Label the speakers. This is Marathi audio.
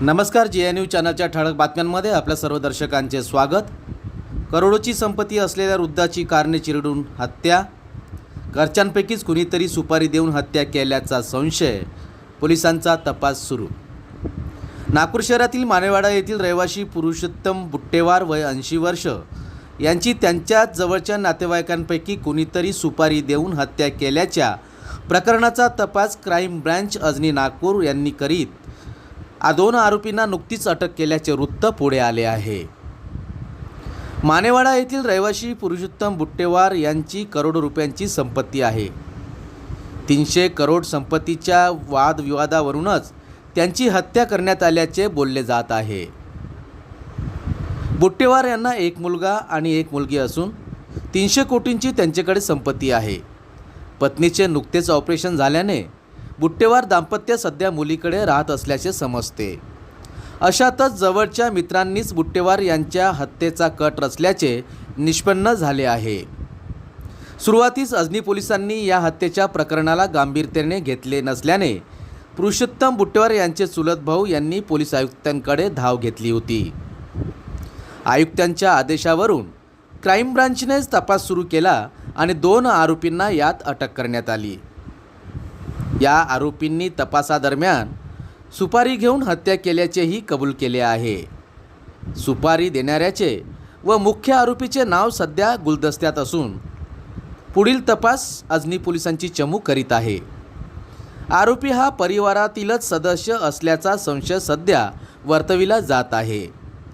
Speaker 1: नमस्कार जे एन यू चॅनलच्या ठळक बातम्यांमध्ये आपल्या सर्व दर्शकांचे स्वागत. करोडोची संपत्ती असलेल्या वृद्धाची कारणे चिरडून हत्या. घरच्यांपैकीच कुणीतरी सुपारी देऊन हत्या केल्याचा संशय. पोलिसांचा तपास सुरू. नागपूर शहरातील मानेवाडा येथील रहिवासी पुरुषोत्तम बुट्टेवार वय ऐंशी वर्ष यांची त्यांच्या जवळच्या नातेवाईकांपैकी कुणीतरी सुपारी देऊन हत्या केल्याच्या प्रकरणाचा तपास क्राईम ब्रँच अजनी नागपूर यांनी करीत आ दोन आरोपींना नुकतीच अटक केल्याचे वृत्त पुढे आले आहे. मानेवाडा येथील रहिवासी पुरुषोत्तम बुट्टेवार यांची करोड रुपयांची संपत्ती आहे. तीनशे करोड संपत्तीच्या वादविवादावरूनच त्यांची हत्या करण्यात आल्याचे बोलले जात आहे. बुट्टेवार यांना एक मुलगा आणि एक मुलगी असून तीनशे कोटींची त्यांच्याकडे संपत्ती आहे. पत्नीचे नुकतेच ऑपरेशन झाल्याने बुट्टेवार दाम्पत्य सध्या मुलीकडे राहत असल्याचे समजते. अशातच जवळच्या मित्रांनीच बुट्टेवार यांच्या हत्येचा कट रचल्याचे निष्पन्न झाले आहे. सुरुवातीस अजनी पोलिसांनी या हत्येच्या प्रकरणाला गांभीर्याने घेतले नसल्याने पुरुषोत्तम बुट्टेवार यांचे चुलत भाऊ यांनी पोलीस आयुक्तांकडे धाव घेतली होती. आयुक्तांच्या आदेशावरून क्राईम ब्रांचनेच तपास सुरू केला आणि दोन आरोपींना यात अटक करण्यात आली. या आरोपींनी तपासादरम्यान सुपारी घेऊन हत्या केल्याचेही कबूल केले आहे. सुपारी देणाऱ्याचे व मुख्य आरोपीचे नाव सध्या गुलदस्त्यात असून पुढील तपास अजनी पोलिसांची चमू करीत आहे. आरोपी हा परिवारातीलच सदस्य असल्याचा संशय सध्या वर्तविला जात आहे.